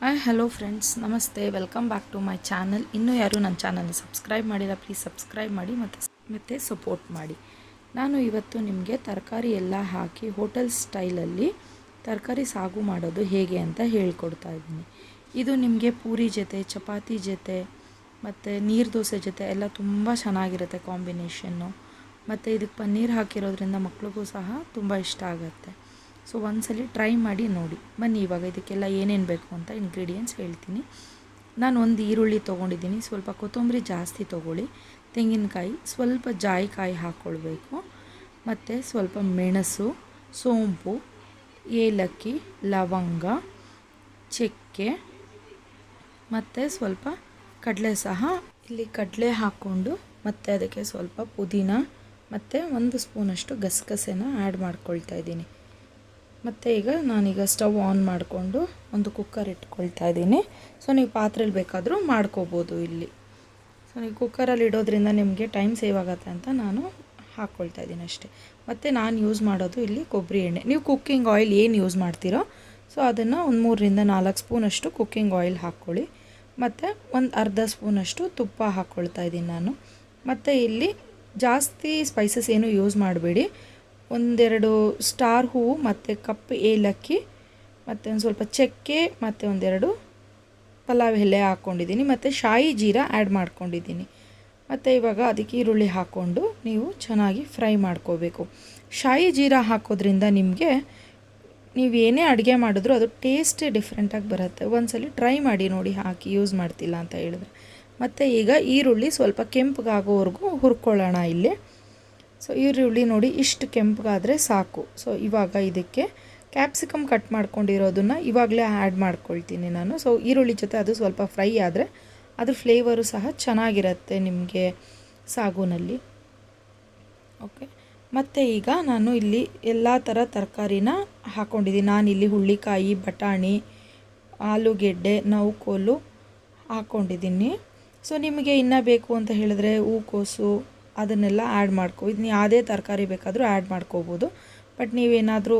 Hi hello friends ನಮಸ್ತೆ welcome back to my channel ಇನ್ನೂ ಯಾರು ನನ್ನ ಚಾನಲ್ ಸಬ್ಸ್ಕ್ರೈಬ್ ಮಾಡಿಲ್ಲ ಪ್ಲೀಸ್ ಸಬ್ಸ್ಕ್ರೈಬ್ ಮಾಡಿ ಮತ್ತು ಮತ್ತು ಸಪೋರ್ಟ್ ಮಾಡಿ. ನಾನು ಇವತ್ತು ನಿಮಗೆ ತರಕಾರಿ ಎಲ್ಲ ಹಾಕಿ ಹೋಟೆಲ್ ಸ್ಟೈಲಲ್ಲಿ ತರಕಾರಿ ಸಾಗು ಮಾಡೋದು ಹೇಗೆ ಅಂತ ಹೇಳ್ಕೊಡ್ತಾ ಇದ್ದೀನಿ. ಇದು ನಿಮಗೆ ಪೂರಿ ಜೊತೆ, ಚಪಾತಿ ಜೊತೆ, ಮತ್ತು ನೀರು ದೋಸೆ ಜೊತೆ ಎಲ್ಲ ತುಂಬ ಚೆನ್ನಾಗಿರುತ್ತೆ ಕಾಂಬಿನೇಷನ್ನು ಮತ್ತು ಇದಕ್ಕೆ ಪನ್ನೀರ್ ಹಾಕಿರೋದ್ರಿಂದ ಮಕ್ಳಿಗೂ ಸಹ ತುಂಬ ಇಷ್ಟ ಆಗುತ್ತೆ. ಸೊ ಒಂದ್ಸಲಿ ಟ್ರೈ ಮಾಡಿ ನೋಡಿ. ಬನ್ನಿ, ಇವಾಗ ಇದಕ್ಕೆಲ್ಲ ಏನೇನು ಬೇಕು ಅಂತ ಇಂಗ್ರೀಡಿಯೆಂಟ್ಸ್ ಹೇಳ್ತೀನಿ. ನಾನು ಒಂದು ಈರುಳ್ಳಿ ತೊಗೊಂಡಿದ್ದೀನಿ. ಸ್ವಲ್ಪ ಕೊತ್ತಂಬರಿ ಜಾಸ್ತಿ ತೊಗೊಳ್ಳಿ. ತೆಂಗಿನಕಾಯಿ ಸ್ವಲ್ಪ ಜಾಯಿಕಾಯಿ ಹಾಕ್ಕೊಳ್ಬೇಕು ಮತ್ತು ಸ್ವಲ್ಪ ಮೆಣಸು, ಸೋಂಪು, ಏಲಕ್ಕಿ, ಲವಂಗ, ಚಕ್ಕೆ, ಮತ್ತು ಸ್ವಲ್ಪ ಕಡಲೆ ಸಹ. ಇಲ್ಲಿ ಕಡಲೆ ಹಾಕ್ಕೊಂಡು ಮತ್ತು ಅದಕ್ಕೆ ಸ್ವಲ್ಪ ಪುದೀನ, ಮತ್ತು ಒಂದು ಸ್ಪೂನಷ್ಟು ಗಸಗಸೆನ ಆ್ಯಡ್ ಮಾಡ್ಕೊಳ್ತಾ ಇದ್ದೀನಿ. ಮತ್ತು ಈಗ ನಾನೀಗ ಸ್ಟವ್ ಆನ್ ಮಾಡಿಕೊಂಡು ಒಂದು ಕುಕ್ಕರ್ ಇಟ್ಕೊಳ್ತಾ ಇದ್ದೀನಿ. ಸೊ ನೀವು ಪಾತ್ರೆಯಲ್ಲಿ ಬೇಕಾದರೂ ಮಾಡ್ಕೋಬೋದು ಇಲ್ಲಿ. ಸೊ ನೀವು ಕುಕ್ಕರಲ್ಲಿ ಇಡೋದ್ರಿಂದ ನಿಮಗೆ ಟೈಮ್ ಸೇವ್ ಆಗುತ್ತೆ ಅಂತ ನಾನು ಹಾಕ್ಕೊಳ್ತಾ ಇದ್ದೀನಿ ಅಷ್ಟೇ. ಮತ್ತು ನಾನು ಯೂಸ್ ಮಾಡೋದು ಇಲ್ಲಿ ಕೊಬ್ಬರಿ ಎಣ್ಣೆ. ನೀವು ಕುಕ್ಕಿಂಗ್ ಆಯಿಲ್ ಏನು ಯೂಸ್ ಮಾಡ್ತೀರೋ ಸೊ ಅದನ್ನು ಒಂದು ಮೂರರಿಂದ ನಾಲ್ಕು ಸ್ಪೂನಷ್ಟು ಕುಕ್ಕಿಂಗ್ ಆಯಿಲ್ ಹಾಕ್ಕೊಳ್ಳಿ. ಮತ್ತು ಒಂದು ಅರ್ಧ ಸ್ಪೂನಷ್ಟು ತುಪ್ಪ ಹಾಕ್ಕೊಳ್ತಾ ಇದ್ದೀನಿ ನಾನು. ಮತ್ತು ಇಲ್ಲಿ ಜಾಸ್ತಿ ಸ್ಪೈಸಸ್ ಏನು ಯೂಸ್ ಮಾಡಬೇಡಿ. ಒಂದೆರಡು ಸ್ಟಾರ್ ಹೂವು, ಮತ್ತು ಕಪ್ಪು ಏಲಕ್ಕಿ, ಮತ್ತು ಒಂದು ಸ್ವಲ್ಪ ಚಕ್ಕೆ, ಮತ್ತು ಒಂದೆರಡು ಪಲಾವ್ ಎಲೆ ಹಾಕ್ಕೊಂಡಿದ್ದೀನಿ ಮತ್ತು ಶಾಯಿ ಜೀರಾ ಆ್ಯಡ್ ಮಾಡ್ಕೊಂಡಿದ್ದೀನಿ. ಮತ್ತು ಇವಾಗ ಅದಕ್ಕೆ ಈರುಳ್ಳಿ ಹಾಕ್ಕೊಂಡು ನೀವು ಚೆನ್ನಾಗಿ ಫ್ರೈ ಮಾಡ್ಕೋಬೇಕು. ಶಾಯಿ ಜೀರಾ ಹಾಕೋದ್ರಿಂದ ನಿಮಗೆ ನೀವು ಏನೇ ಅಡುಗೆ ಮಾಡಿದ್ರೂ ಅದು ಟೇಸ್ಟೇ ಡಿಫ್ರೆಂಟಾಗಿ ಬರುತ್ತೆ. ಒಂದ್ಸಲಿ ಟ್ರೈ ಮಾಡಿ ನೋಡಿ ಹಾಕಿ ಯೂಸ್ ಮಾಡ್ತಿಲ್ಲ ಅಂತ ಹೇಳಿದ್ರೆ. ಮತ್ತು ಈಗ ಈರುಳ್ಳಿ ಸ್ವಲ್ಪ ಕೆಂಪಗಾಗೋವರೆಗೂ ಹುರ್ಕೊಳ್ಳೋಣ ಇಲ್ಲಿ. ಸೊ ಈರುಳ್ಳಿ ನೋಡಿ ಇಷ್ಟು ಕೆಂಪಗಾದರೆ ಸಾಕು. ಸೊ ಇವಾಗ ಇದಕ್ಕೆ ಕ್ಯಾಪ್ಸಿಕಮ್ ಕಟ್ ಮಾಡ್ಕೊಂಡಿರೋದನ್ನು ಇವಾಗಲೇ ಆ್ಯಡ್ ಮಾಡ್ಕೊಳ್ತೀನಿ ನಾನು. ಸೊ ಈರುಳ್ಳಿ ಜೊತೆ ಅದು ಸ್ವಲ್ಪ ಫ್ರೈ ಆದರೆ ಅದ್ರ ಫ್ಲೇವರು ಸಹ ಚೆನ್ನಾಗಿರುತ್ತೆ ನಿಮಗೆ ಸಾಗುನಲ್ಲಿ. ಓಕೆ ಮತ್ತು ಈಗ ನಾನು ಇಲ್ಲಿ ಎಲ್ಲ ಥರ ತರಕಾರಿನ ಹಾಕ್ಕೊಂಡಿದ್ದೀನಿ ನಾನಿಲ್ಲಿ ಹುಳ್ಳಿಕಾಯಿ ಬಟಾಣಿ, ಆಲೂಗೆಡ್ಡೆ ನೌಕೋಲು ಹಾಕ್ಕೊಂಡಿದ್ದೀನಿ ಸೊ ನಿಮಗೆ ಇನ್ನೂ ಬೇಕು ಅಂತ ಹೇಳಿದ್ರೆ ಹೂಕೋಸು ಅದನ್ನೆಲ್ಲ ಆ್ಯಡ್ ಮಾಡ್ಕೊ ಇದನ್ನ ಯಾವುದೇ ತರಕಾರಿ ಬೇಕಾದರೂ ಆ್ಯಡ್ ಮಾಡ್ಕೋಬೋದು. ಬಟ್ ನೀವೇನಾದರೂ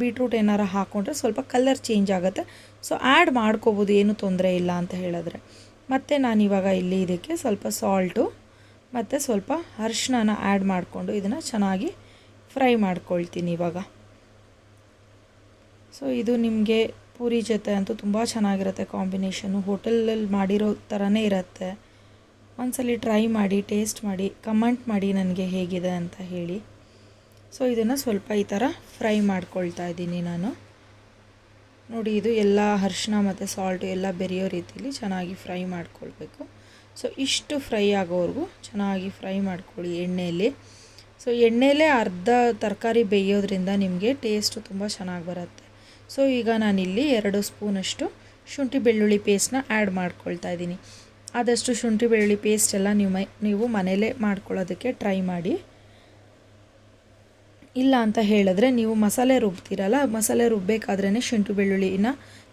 ಬೀಟ್ರೂಟ್ ಏನಾರು ಹಾಕ್ಕೊಂಡ್ರೆ ಸ್ವಲ್ಪ ಕಲರ್ ಚೇಂಜ್ ಆಗುತ್ತೆ. ಸೊ ಆ್ಯಡ್ ಮಾಡ್ಕೋಬೋದು, ಏನೂ ತೊಂದರೆ ಇಲ್ಲ ಅಂತ ಹೇಳಿದ್ರೆ. ಮತ್ತು ನಾನಿವಾಗ ಇಲ್ಲಿ ಇದಕ್ಕೆ ಸ್ವಲ್ಪ ಸಾಲ್ಟು ಮತ್ತು ಸ್ವಲ್ಪ ಅರಿಶಿನ ಆ್ಯಡ್ ಮಾಡಿಕೊಂಡು ಇದನ್ನು ಚೆನ್ನಾಗಿ ಫ್ರೈ ಮಾಡ್ಕೊಳ್ತೀನಿ ಇವಾಗ. ಸೊ ಇದು ನಿಮಗೆ ಪೂರಿ ಜೊತೆ ಅಂತೂ ತುಂಬ ಚೆನ್ನಾಗಿರುತ್ತೆ ಕಾಂಬಿನೇಷನು ಹೋಟೆಲಲ್ಲಿ ಮಾಡಿರೋ ಥರನೇ ಇರುತ್ತೆ. ಒಂದ್ಸಲಿ ಟ್ರೈ ಮಾಡಿ ಟೇಸ್ಟ್ ಮಾಡಿ ಕಮೆಂಟ್ ಮಾಡಿ ನನಗೆ ಹೇಗಿದೆ ಅಂತ ಹೇಳಿ. ಸೊ ಇದನ್ನು ಸ್ವಲ್ಪ ಈ ಥರ ಫ್ರೈ ಮಾಡ್ಕೊಳ್ತಾ ಇದ್ದೀನಿ ನಾನು. ನೋಡಿ, ಇದು ಎಲ್ಲ ಅರ್ಶಿನ ಮತ್ತು ಸಾಲ್ಟು ಎಲ್ಲ ಬೆರೆಯೋ ರೀತಿಯಲ್ಲಿ ಚೆನ್ನಾಗಿ ಫ್ರೈ ಮಾಡ್ಕೊಳ್ಬೇಕು. ಸೊ ಇಷ್ಟು ಫ್ರೈ ಆಗೋವರೆಗೂ ಚೆನ್ನಾಗಿ ಫ್ರೈ ಮಾಡ್ಕೊಳ್ಳಿ ಎಣ್ಣೆಯಲ್ಲಿ. ಸೊ ಎಣ್ಣೆಯಲ್ಲೇ ಅರ್ಧ ತರಕಾರಿ ಬೇಯೋದ್ರಿಂದ ನಿಮಗೆ ಟೇಸ್ಟು ತುಂಬ ಚೆನ್ನಾಗಿ ಬರುತ್ತೆ. ಸೊ ಈಗ ನಾನಿಲ್ಲಿ ಎರಡು ಸ್ಪೂನಷ್ಟು ಶುಂಠಿ ಬೆಳ್ಳುಳ್ಳಿ ಪೇಸ್ಟ್ನ ಆ್ಯಡ್ ಮಾಡ್ಕೊಳ್ತಾ ಇದ್ದೀನಿ. ಆದಷ್ಟು ಶುಂಠಿ, ಬೆಳ್ಳುಳ್ಳಿ ಪೇಸ್ಟ್ ಎಲ್ಲ ನೀವು ಮೈ, ನೀವು ಮನೆಯಲ್ಲೇ ಮಾಡ್ಕೊಳ್ಳೋದಕ್ಕೆ ಟ್ರೈ ಮಾಡಿ. ಇಲ್ಲ ಅಂತ ಹೇಳಿದ್ರೆ ನೀವು ಮಸಾಲೆ ರುಬ್ತೀರಲ್ಲ, ಮಸಾಲೆ ರುಬ್ಬಬೇಕಾದ್ರೇ ಶುಂಠಿ, ಬೆಳ್ಳುಳ್ಳಿನ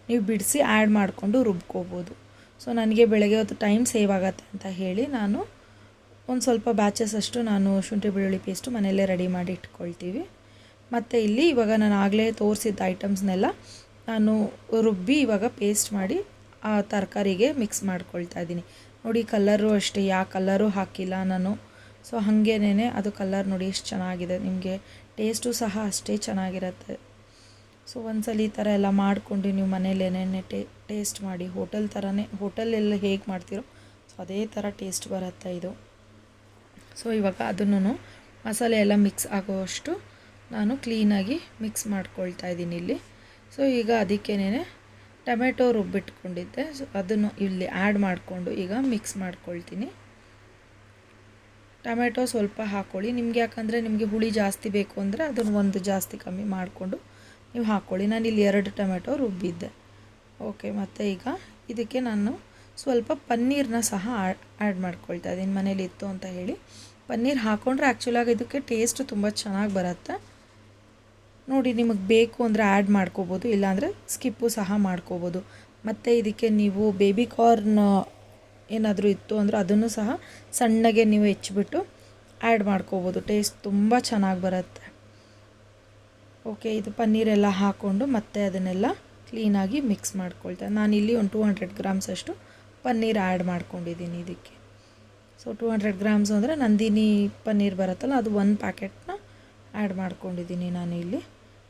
ನೀವು ಬಿಡಿಸಿ ಆ್ಯಡ್ ಮಾಡಿಕೊಂಡು ರುಬ್ಕೋಬೋದು. ಸೊ ನನಗೆ ಬೆಳಗ್ಗೆ ಹೊತ್ತು ಟೈಮ್ ಸೇವ್ ಆಗುತ್ತೆ ಅಂತ ಹೇಳಿ ನಾನು ಒಂದು ಸ್ವಲ್ಪ ಬ್ಯಾಚಸ್ ಅಷ್ಟು ನಾನು ಶುಂಠಿ, ಬೆಳ್ಳುಳ್ಳಿ ಪೇಸ್ಟು ಮನೆಯಲ್ಲೇ ರೆಡಿ ಮಾಡಿ ಇಟ್ಕೊಳ್ತೀವಿ. ಮತ್ತು ಇಲ್ಲಿ ಇವಾಗ ನಾನು ಆಗಲೇ ತೋರಿಸಿದ್ದ ಐಟಮ್ಸ್ನೆಲ್ಲ ನಾನು ರುಬ್ಬಿ ಇವಾಗ ಪೇಸ್ಟ್ ಮಾಡಿ ಆ ತರಕಾರಿಗೆ ಮಿಕ್ಸ್ ಮಾಡ್ಕೊಳ್ತಾ ಇದ್ದೀನಿ. ನೋಡಿ ಕಲರು ಅಷ್ಟೇ ಯಾವ ಕಲರು ಹಾಕಿಲ್ಲ ನಾನು. ಸೊ ಹಾಗೇನೇ ಅದು ಕಲರ್ ನೋಡಿ ಎಷ್ಟು ಚೆನ್ನಾಗಿದೆ. ನಿಮಗೆ ಟೇಸ್ಟು ಸಹ ಅಷ್ಟೇ ಚೆನ್ನಾಗಿರುತ್ತೆ. ಸೊ ಒಂದ್ಸಲ ಈ ಥರ ಎಲ್ಲ ಮಾಡ್ಕೊಂಡು ನೀವು ಮನೇಲಿ ಏನೇನೆ ಟೇ ಟೇಸ್ಟ್ ಮಾಡಿ ಹೋಟೆಲ್ ಥರನೇ ಹೋಟೆಲೆಲ್ಲ ಹೇಗೆ ಮಾಡ್ತೀರೋ ಸೊ ಅದೇ ಥರ ಟೇಸ್ಟ್ ಬರುತ್ತೆ ಇದು. ಸೊ ಇವಾಗ ಅದನ್ನು ಮಸಾಲೆ ಎಲ್ಲ ಮಿಕ್ಸ್ ಆಗೋವಷ್ಟು ನಾನು ಕ್ಲೀನಾಗಿ ಮಿಕ್ಸ್ ಮಾಡ್ಕೊಳ್ತಾ ಇದ್ದೀನಿ ಇಲ್ಲಿ. ಸೊ ಈಗ ಅದಕ್ಕೇನೆ ಟೊಮೆಟೊ ರುಬ್ಬಿಟ್ಕೊಂಡಿದ್ದೆ. ಸೊ ಅದನ್ನು ಇಲ್ಲಿ ಆ್ಯಡ್ ಮಾಡಿಕೊಂಡು ಈಗ ಮಿಕ್ಸ್ ಮಾಡ್ಕೊಳ್ತೀನಿ. ಟೊಮೆಟೊ ಸ್ವಲ್ಪ ಹಾಕ್ಕೊಳ್ಳಿ ನಿಮಗೆ ಯಾಕಂದರೆ ನಿಮಗೆ ಹುಳಿ ಜಾಸ್ತಿ ಬೇಕು ಅಂದರೆ ಅದನ್ನು ಒಂದು ಜಾಸ್ತಿ ಕಮ್ಮಿ ಮಾಡಿಕೊಂಡು ನೀವು ಹಾಕ್ಕೊಳ್ಳಿ ನಾನು ಇಲ್ಲಿ ಎರಡು ಟೊಮೆಟೊ ರುಬ್ಬಿದ್ದೆ. ಓಕೆ ಮತ್ತು ಈಗ ಇದಕ್ಕೆ ನಾನು ಸ್ವಲ್ಪ ಪನ್ನೀರನ್ನ ಸಹ ಆ್ಯಡ್ ಮಾಡ್ಕೊಳ್ತಾ ಇದ್ದೀನಿ. ಮನೇಲಿ ಇತ್ತು ಅಂತ ಹೇಳಿ. ಪನ್ನೀರ್ ಹಾಕ್ಕೊಂಡ್ರೆ ಆ್ಯಕ್ಚುಲಾಗಿ ಇದಕ್ಕೆ ಟೇಸ್ಟ್ ತುಂಬ ಚೆನ್ನಾಗಿ ಬರುತ್ತೆ. ನೋಡಿ ನಿಮಗೆ ಬೇಕು ಅಂದರೆ ಆ್ಯಡ್ ಮಾಡ್ಕೋಬೋದು, ಇಲ್ಲಾಂದರೆ ಸ್ಕಿಪ್ಪು ಸಹ ಮಾಡ್ಕೋಬೋದು. ಮತ್ತು ಇದಕ್ಕೆ ನೀವು ಬೇಬಿ ಕಾರ್ನ್ ಏನಾದರೂ ಇತ್ತು ಅಂದರೆ ಅದನ್ನು ಸಹ ಸಣ್ಣಗೆ ನೀವು ಹೆಚ್ಚಿಬಿಟ್ಟು ಆ್ಯಡ್ ಮಾಡ್ಕೋಬೋದು. ಟೇಸ್ಟ್ ತುಂಬ ಚೆನ್ನಾಗಿ ಬರುತ್ತೆ. ಓಕೆ ಇದು ಪನ್ನೀರೆಲ್ಲ ಹಾಕ್ಕೊಂಡು ಮತ್ತೆ ಅದನ್ನೆಲ್ಲ ಕ್ಲೀನಾಗಿ ಮಿಕ್ಸ್ ಮಾಡ್ಕೊಳ್ತಾ. ನಾನಿಲ್ಲಿ ಒಂದು ಟೂ ಹಂಡ್ರೆಡ್ ಗ್ರಾಮ್ಸ್ ಅಷ್ಟು ಪನ್ನೀರ್ ಆ್ಯಡ್ ಮಾಡ್ಕೊಂಡಿದ್ದೀನಿ ಇದಕ್ಕೆ. ಸೊ ಟೂ ಹಂಡ್ರೆಡ್ ಗ್ರಾಮ್ಸ್ ಅಂದರೆ ನಂದಿನಿ ಪನ್ನೀರ್ ಬರುತ್ತಲ್ಲ, ಅದು ಒಂದು ಪ್ಯಾಕೆಟ್ನ ಆ್ಯಡ್ ಮಾಡ್ಕೊಂಡಿದ್ದೀನಿ ನಾನು ಇಲ್ಲಿ.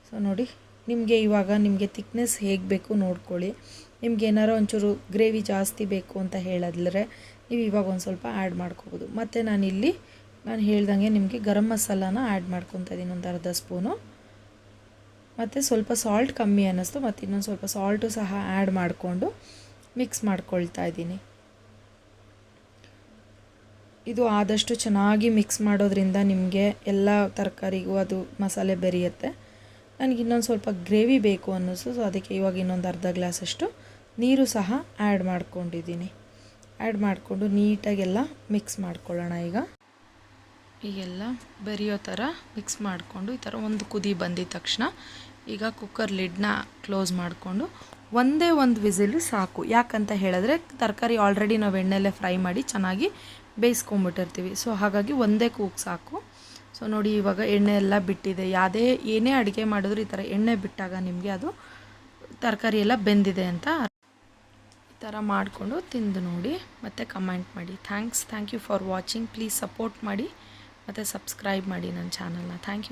ಸೊ ನೋಡಿ, ನಿಮಗೆ ಇವಾಗ ನಿಮಗೆ ತಿಕ್ನೆಸ್ ಹೇಗೆ ಬೇಕು ನೋಡ್ಕೊಳ್ಳಿ. ನಿಮ್ಗೆ ಏನಾರು ಒಂಚೂರು ಗ್ರೇವಿ ಜಾಸ್ತಿ ಬೇಕು ಅಂತ ಹೇಳಿದ್ರೆ ನೀವು ಇವಾಗ ಒಂದು ಸ್ವಲ್ಪ ಆ್ಯಡ್ ಮಾಡ್ಕೋಬೋದು. ಮತ್ತು ನಾನಿಲ್ಲಿ, ನಾನು ಹೇಳ್ದಂಗೆ ನಿಮಗೆ ಗರಂ ಮಸಾಲಾನ ಆ್ಯಡ್ ಮಾಡ್ಕೊತಾ ಇದ್ದೀನಿ ಒಂದು ಅರ್ಧ ಸ್ಪೂನು. ಮತ್ತು ಸ್ವಲ್ಪ ಸಾಲ್ಟ್ ಕಮ್ಮಿ ಅನ್ನಿಸ್ತು, ಮತ್ತು ಇನ್ನೊಂದು ಸ್ವಲ್ಪ ಸಾಲ್ಟು ಸಹ ಆ್ಯಡ್ ಮಾಡಿಕೊಂಡು ಮಿಕ್ಸ್ ಮಾಡ್ಕೊಳ್ತಾ ಇದ್ದೀನಿ ಇದು ಆದಷ್ಟು ಚೆನ್ನಾಗಿ ಮಿಕ್ಸ್ ಮಾಡೋದ್ರಿಂದ ನಿಮಗೆ ಎಲ್ಲ ತರಕಾರಿಗೂ ಅದು ಮಸಾಲೆ ಬೆರೆಯುತ್ತೆ. ನನಗೆ ಇನ್ನೊಂದು ಸ್ವಲ್ಪ ಗ್ರೇವಿ ಬೇಕು ಅನ್ನಿಸ್ತು. ಸೊ ಅದಕ್ಕೆ ಇವಾಗ ಇನ್ನೊಂದು ಅರ್ಧ ಗ್ಲಾಸಷ್ಟು ನೀರು ಸಹ ಆ್ಯಡ್ ಮಾಡ್ಕೊಂಡಿದ್ದೀನಿ. ಆ್ಯಡ್ ಮಾಡಿಕೊಂಡು ನೀಟಾಗೆಲ್ಲ ಮಿಕ್ಸ್ ಮಾಡ್ಕೊಳ್ಳೋಣ ಈಗ. ಈಗೆಲ್ಲ ಬೆರೆಯೋ ಥರ ಮಿಕ್ಸ್ ಮಾಡಿಕೊಂಡು ಈ ಥರ ಒಂದು ಕುದಿ ಬಂದಿದ ತಕ್ಷಣ ಈಗ ಕುಕ್ಕರ್ ಲಿಡ್ನ ಕ್ಲೋಸ್ ಮಾಡಿಕೊಂಡು ಒಂದೇ ಒಂದು ವಿಸಿಲು ಸಾಕು. ಯಾಕಂತ ಹೇಳಿದ್ರೆ ತರಕಾರಿ ಆಲ್ರೆಡಿ ನಾವು ಎಣ್ಣೆಲ್ಲೇ ಫ್ರೈ ಮಾಡಿ ಚೆನ್ನಾಗಿ ಬೇಯಿಸ್ಕೊಂಬಿಟ್ಟಿರ್ತೀವಿ ಸೊ ಹಾಗಾಗಿ ಒಂದೇ ಕೂಗ್ ಸಾಕು. ಸೊ ನೋಡಿ, ಇವಾಗ ಎಣ್ಣೆ ಎಲ್ಲ ಬಿಟ್ಟಿದೆ. ಯಾವುದೇ, ಏನೇ ಅಡುಗೆ ಮಾಡಿದ್ರು ಈ ಥರ ಎಣ್ಣೆ ಬಿಟ್ಟಾಗ ನಿಮಗೆ ಅದು ತರಕಾರಿ ಎಲ್ಲ ಬೆಂದಿದೆ ಅಂತ ಈ ಥರ ಮಾಡಿಕೊಂಡು ತಿಂದು ನೋಡಿ, ಮತ್ತು ಕಮೆಂಟ್ ಮಾಡಿ. Thanks thank you for watching please support ಮಾಡಿ, ಮತ್ತು ಸಬ್ಸ್ಕ್ರೈಬ್ ಮಾಡಿ ನನ್ನ ಚಾನಲ್ನ ಥ್ಯಾಂಕ್ ಯು